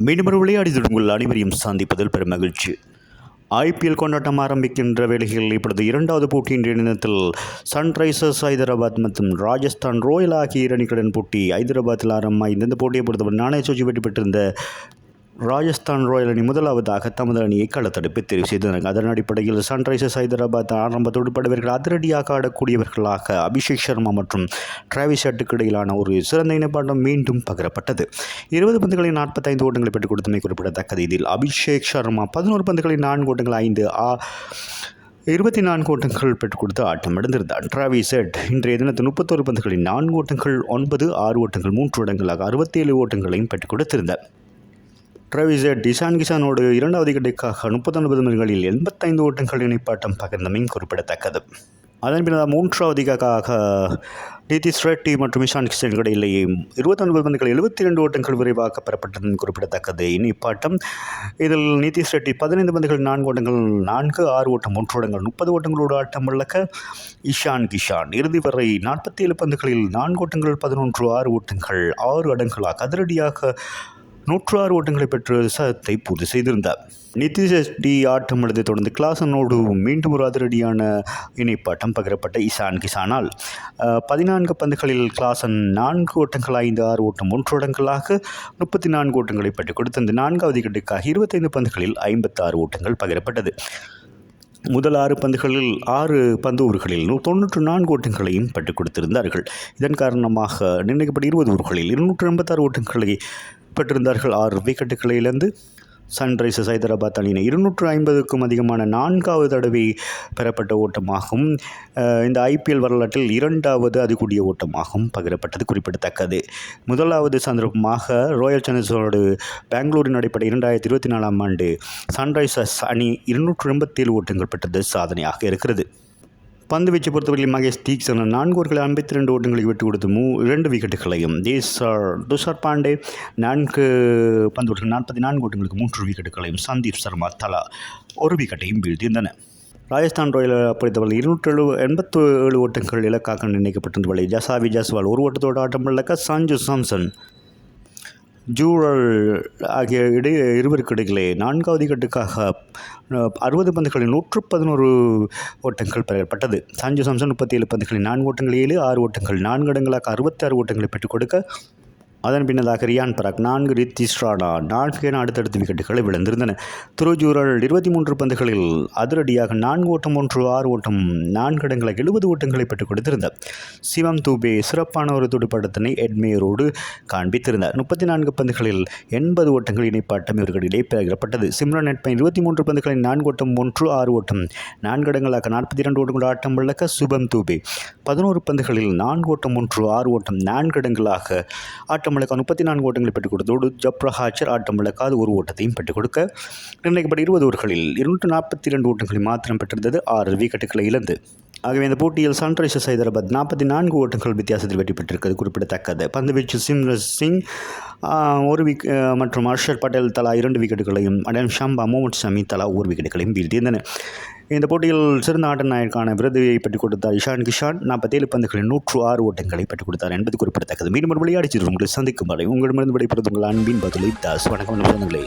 மீண்டும் ஒரு விளையாடி உங்கள் அனைவரையும் சந்திப்பதில் பெரும் மகிழ்ச்சி. ஐபிஎல் கொண்டாட்டம் ஆரம்பிக்கின்ற வேளையில் இப்பொழுது இரண்டாவது போட்டியின் இணையத்தில் சன்ரைசர்ஸ் ஹைதராபாத் மற்றும் ராஜஸ்தான் ராயல் ஆகிய இரு போட்டி ஹைதராபாத்தில் ஆரம்பமாக இந்த போட்டியை பொறுத்தவரை நாணய சூழ்ச்சி வெற்றி பெற்றிருந்த ராஜஸ்தான் ராயல் அணி முதலாவதாக தமது அணியை களத்தடுப்பை தெரிவு செய்தனர். அதன் அடிப்படையில் சன்ரைசர்ஸ் ஹைதராபாத் ஆரம்பத்தோடு படுவர்கள் அதிரடியாக ஆடக்கூடியவர்களாக அபிஷேக் சர்மா மற்றும் டிராவிஸ் ஹட்டுக்கு இடையிலான ஒரு சிறந்த இணைப்பாட்டம் மீண்டும் பகிரப்பட்டது. இருபது பந்துகளில் நாற்பத்தைந்து ஓட்டங்களை பெற்றுக் கொடுத்தமை குறிப்பிடத்தக்கது. இதில் அபிஷேக் சர்மா பதினோரு பந்துகளில் நான்கு ஓட்டங்கள் ஐந்து ஆ இருபத்தி நான்கு ஓட்டங்கள் பெற்றுக் கொடுத்து ஆட்டம் அடைந்திருந்தார் டிராவிஸ் இன்றைய தினத்தில் முப்பத்தோரு பந்துகளில் நான்கு ஓட்டங்கள் ஒன்பது ஆறு ஓட்டங்கள் மூன்று இடங்களாக அறுபத்தேழு ஓட்டங்களையும் பெற்றுக் கொடுத்திருந்தார். டிராவிஸ் டிசான் கிசானோடு இரண்டாவது கிடைக்காக முப்பத்தொன்பது மணிகளில் எண்பத்தைந்து ஓட்டங்கள் இணைப்பாட்டம் பகிர்ந்தமையும் குறிப்பிடத்தக்கது. அதன் பின்னர் மூன்றாவதுக்காக நிதிஷ் ரெட்டி மற்றும் இஷான் கிஷன் இடையிலேயே இருபத்தொன்பது பந்துகள் எழுபத்தி ரெண்டு ஓட்டங்கள் விரைவாக பெறப்பட்டது குறிப்பிடத்தக்கது. இனிப்பாட்டம் இதில் நிதிஷ் ரெட்டி பதினைந்து பந்துகள் நான்கு ஓட்டங்கள் நான்கு ஆறு ஓட்டம் மூன்று ஓட்டங்கள் முப்பது ஓட்டங்களோடு ஆட்டம் இழக்க இஷான் கிஷான் இறுதி வரை நாற்பத்தி ஏழு பந்துகளில் நான்கு ஓட்டங்கள் பதினொன்று ஆறு ஓட்டங்கள் ஆறு அடங்களாக அதிரடியாக நூற்று ஆறு ஓட்டங்களை பெற்று சதத்தை பூர்த்தி செய்திருந்தார். நிதிஷ் டி ஆட்டம் எழுதி தொடர்ந்து கிளாசனோடு மீண்டும் ஒரு அதிரடியான இணைப்பாட்டம் பகிரப்பட்ட இசான் கிசானால். பதினான்கு பந்துகளில் கிளாசன் நான்கு ஓட்டங்கள் ஐந்து ஆறு ஓட்டம் மூன்று ஓட்டங்களாக முப்பத்தி நான்கு ஓட்டங்களை பெற்றுக் கொடுத்தது நான்காவது கட்டுக்காக இருபத்தைந்து பந்துகளில் ஐம்பத்தாறு ஓட்டங்கள் பகிரப்பட்டது. முதல் ஆறு பந்துகளில் ஆறு பந்து ஊர்களில் நூ- தொண்ணூற்று நான்கு ஓட்டங்களையும் பெற்றுக் கொடுத்திருந்தார்கள். இதன் காரணமாக நிர்ணயிக்கப்பட்ட இருபது ஊர்களில் இருநூற்று எண்பத்தாறு ஓட்டங்களை பெற்றிருந்தார்கள். ஆறு விக்கெட்டுகளை இழந்து சன்ரைசர்ஸ் ஹைதராபாத் அணியினர் இருநூற்று ஐம்பதுக்கும் அதிகமான நான்காவது தடவை பெறப்பட்ட ஓட்டமாகும். இந்த ஐபிஎல் வரலாற்றில் இரண்டாவது அதிகூடிய ஓட்டமாகவும் பகிரப்பட்டது குறிப்பிடத்தக்கது. முதலாவது சந்தர்ப்பமாக ராயல் சேலஞ்சர்ஸோடு பெங்களூரின் நடைபெற்ற இரண்டாயிரத்தி இருபத்தி நாலாம் ஆண்டு சன்ரைசர்ஸ் அணி இருநூற்று எண்பத்தேழு ஓட்டங்கள் பெற்றது சாதனையாக இருக்கிறது. பந்து வீச்சு பொறுத்தவரையில் மகேஷ் தீக்ஷன் நான்கு ஓவர்கள் ஐம்பத்தி ரெண்டு ஓட்டங்களுக்கு விட்டு கொடுத்து மூ இரண்டு விக்கெட்டுகளையும். தேசர் துஷார் பாண்டே நான்கு பந்து ஓட்டங்கள் நாற்பத்தி நான்கு ஓட்டங்களுக்கு மூன்று விக்கெட்டுகளையும். சந்தீப் சர்மா தலா ஒரு விக்கெட்டையும் வீழ்த்தியிருந்தன ராஜஸ்தான் ராயல் பொறுத்தவரை இருநூற்றி எழு எண்பத்து ஏழு ஓட்டங்கள் இலக்காக நிர்ணயிக்கப்பட்டிருந்தவரை ஜசாவி ஜஸ்வால் ஒரு ஓட்டத்தோடு ஆட்டம் இழக்க சஞ்சு சாம்சன் ஜூரல் ஆகிய இடையே இருவருக்கு இடையிலே நான்காவது கட்டுக்காக அறுபது பந்துகளில் நூற்று பதினோரு ஓட்டங்கள் பெறப்பட்டது. சஞ்சு சாம்சன் முப்பத்தி ஏழு பந்துகளில் நான்கு ஓட்டங்கள் ஏழு ஆறு ஓட்டங்கள் நான்கு இடங்களாக அறுபத்தாறு ஓட்டங்களை பெற்றுக் கொடுக்க அதன் பின்னதாக ரியான் பராக் நான்கு ரித்திஸ்ராடா நான்கு அடுத்தடுத்த விக்கெட்டுகளை விழுந்திருந்தன. துருஜூரல் இருபத்தி மூன்று பந்துகளில் அதிரடியாக நான்கு ஓட்டம் ஒன்று ஆறு ஓட்டம் நான்கு இடங்களாக எழுபது ஓட்டங்களை பெற்றுக் கொடுத்திருந்தார். சிவம் தூபே சிறப்பான ஒரு துடுப்பாட்டத்தினை எட்மேயரோடு காண்பித்திருந்தார். முப்பத்தி நான்கு பந்துகளில் எண்பது ஓட்டங்கள் இணைப்பாட்டம் இவர்களிடையே பெறப்பட்டது சிம்ரன் நெட்பை இருபத்தி மூன்று பந்துகளில் நான்கு ஓட்டம் ஒன்று ஆறு ஓட்டம் நான்கு இடங்களாக நாற்பத்தி இரண்டு ஓட்டங்கள் ஆட்டம் விளக்க சுபம் தூபே பதினோரு பந்துகளில் நான்கு ஓட்டம் ஒன்று ஆறு ஓட்டம் நான்கு இடங்களாக ஆட்டம் விளக்க முப்பத்தி நான்கு ஓட்டங்களை பெற்றுக் கொடுத்தோடு ஜப்ரஹாச்சர் ஆட்டமிழக்காது ஆட்டம் விளக்காது ஒரு ஓட்டத்தையும் பெற்றுக் கொடுக்க நிர்ணயிக்கப்பட்ட இருபது ஓவர்களில் இருநூற்று நாற்பத்தி இரண்டு ஓட்டங்களை மாத்திரம் பெற்றிருந்தது ஆறு விக்கெட்டுகளை இழந்து. ஆகவே இந்த போட்டியில் சன்ரைசர்ஸ் ஹைதராபாத் நாற்பத்தி நான்கு ஓட்டங்கள் வித்தியாசத்தில் வெற்றி பெற்றிருக்கிறது. குறிப்பிடத்தக்கது. பந்துவீச்சு சிம்ரன் சிங் ஒரு விக் மற்றும் ஹர்ஷர் பட்டேல் தலா இரண்டு விக்கெட்டுகளையும் அடன் ஷம்பா மோமட் ஷமி தலா ஒரு விக்கெட்டுகளையும் வீழ்த்தியிருந்தன. இந்த போட்டியில் சிறந்த ஆட்ட நாயக்கான விருதையை பெற்றுக் கொடுத்தார் இஷான் கிஷான். நாற்பத்தேழு பந்துகளில் நூற்று ஆறு ஓட்டங்களை பெற்றுக் கொடுத்தார் என்பது குறிப்பிடத்தக்கது. மீண்டும் ஒரு விளையாடி உங்களை சந்திக்கும் வரை உங்களிடமிருந்து விடைபெறுவது உங்கள் அன்பின் பதிலை தாஸ். வணக்கம் நண்பர்களே